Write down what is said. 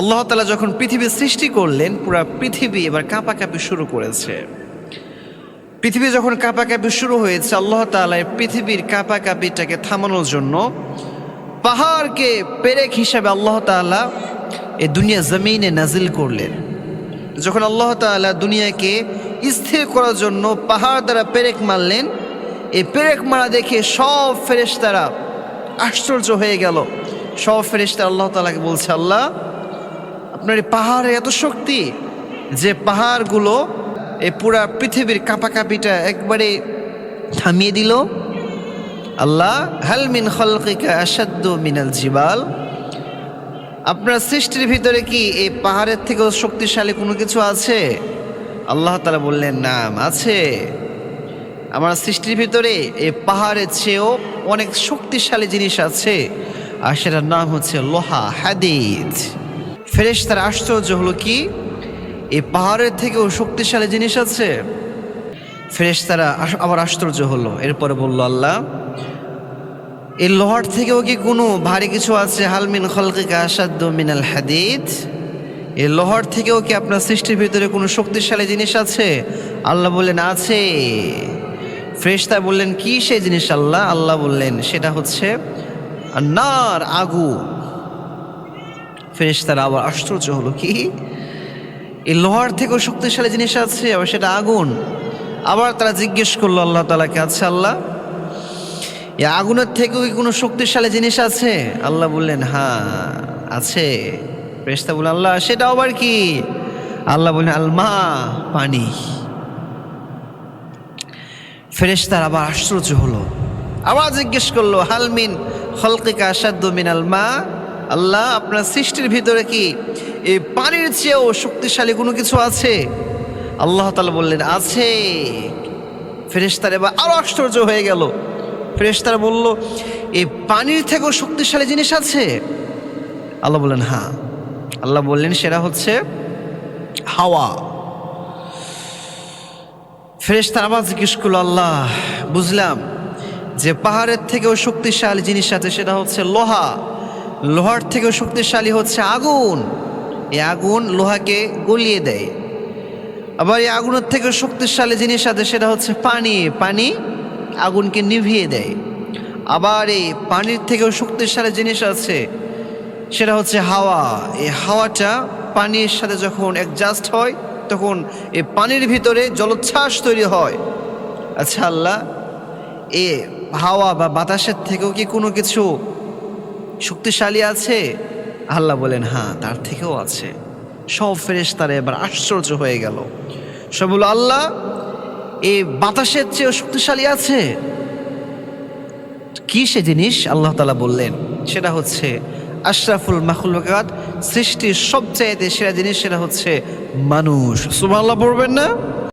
আল্লাহ তালা যখন পৃথিবী সৃষ্টি করলেন, পুরা পৃথিবী এবার কাঁপাকাঁপি শুরু করেছে। পৃথিবী যখন কাঁপাকাঁপি শুরু হয়েছে, আল্লাহ তালা পৃথিবীর কাঁপাকাঁপিটাকে থামানোর জন্য পাহাড়কে পেরেক হিসাবে আল্লাহ তাআলা এ দুনিয়া জমিনে নাজিল করলেন। যখন আল্লাহ তাআলা দুনিয়াকে স্থির করার জন্য পাহাড় দ্বারা পেরেক মারলেন, এই পেরেক মারা দেখে সব ফেরেশতারা আশ্চর্য হয়ে গেল। সব ফেরেশতা আল্লাহ তালাকে বলছে, আল্লাহ আপনার এই পাহাড়ে এত শক্তি যে পাহাড়গুলো এই পুরা পৃথিবীর কাঁপাকাঁপিটা একবারে থামিয়ে দিল। আল্লাহ, হাল মিন খলকিকা আসাদ্দু মিনাল জিবাল? আপনার সৃষ্টির ভিতরে কি এই পাহাড়ের থেকেও শক্তিশালী কোনো কিছু আছে? আল্লাহ তালা বললেন, নাম আছে। আমার সৃষ্টির ভিতরে এই পাহাড়ের চেয়েও অনেক শক্তিশালী জিনিস আছে, আর সেটার নাম হচ্ছে লোহা, হাদিদ। ফেরেশ তার আশ্চর্য হলো কি? এই পাহাড়ের থেকেও শক্তিশালী জিনিস আছে। ফেরেশতারা আস- আবার আশ্চর্য হলো। এরপরে বলল, আল্লাহ, এই লোহার থেকেও কি কোনো ভারী কিছু আছে? হালমিন খলকিকা আসাদ্দ মিনাল হাদিদ। এই লোহার থেকেও কি আপনার সৃষ্টির ভিতরে কোনো শক্তিশালী জিনিস আছে? আল্লাহ বললেন, আছে। ফ্রেশতা বললেন, কি সেই জিনিস আল্লাহ? আল্লাহ বললেন, সেটা হচ্ছে নার আগু। ফেরেশতারা আবার আশ্চর্য হলো, কি? এই লোহার থেকেও শক্তিশালী জিনিস আছে, আবার সেটা আগুন? আবার তারা জিজ্ঞেস করল, আল্লাহ তালাকে আচ্ছা আল্লাহ? এই আগুনের থেকেও কি কোনো শক্তিশালী জিনিস আছে? আল্লাহ বললেন হ্যাঁ আছে। ফেরেশতা বললেন, আল্লাহ, সেটা আবার কি? আল্লাহ বললেন, আলমা, পানি। ফেরেশতার আবার আশ্চর্য হলো, আবার জিজ্ঞেস করল হালমিন খলকিকা আসাদ্দ মিনাল মা? আল্লাহ, আপনার সৃষ্টির ভিতরে কি এই পানির চেয়েও শক্তিশালী কোনো কিছু আছে? আল্লাহ তালা বললেন, আছে। ফেরেশতার এবার আরও আশ্চর্য হয়ে গেল। ফেরেশতারা বলল, এই পানির থেকেও শক্তিশালী জিনিস আছে? আল্লাহ বললেন হ্যাঁ। আল্লাহ বললেন, সেটা হচ্ছে হাওয়া। ফেরেশতার আবার জিজ্ঞেস করল, আল্লাহ, বুঝলাম যে পাহাড়ের থেকেও শক্তিশালী জিনিস আছে, সেটা হচ্ছে লোহা। লোহার থেকেও শক্তিশালী হচ্ছে আগুন। এই আগুন লোহাকে গলিয়ে দেয়। আবার এই আগুনের থেকেও শক্তিশালী জিনিস আছে, সেটা হচ্ছে পানি। পানি আগুনকে নিভিয়ে দেয়। আবার এই পানির থেকেও শক্তিশালী জিনিস আছে, সেটা হচ্ছে হাওয়া। এই হাওয়াটা পানির সাথে যখন অ্যাডজাস্ট হয়, তখন এই পানির ভিতরে জলোচ্ছ্বাস তৈরি হয়। আচ্ছা আল্লাহ, এ হাওয়া বা বাতাসের থেকেও কি কোনো কিছু শক্তিশালী আছে? আল্লাহ বলেন হ্যাঁ তার থেকেও আছে। সব ফেরেশ তারা এবার আশ্চর্য হয়ে গেল। সব বলল, আল্লাহ এই বাতাসের চেয়েও শক্তিশালী আছে? কি সে জিনিস? আল্লাহ তালা বললেন, সেটা হচ্ছে আশরাফুল মাখলুকাত, সৃষ্টির সবচাইতে সেরা জিনিস সেটা হচ্ছে মানুষ। সুবহানাল্লাহ পড়বেন না?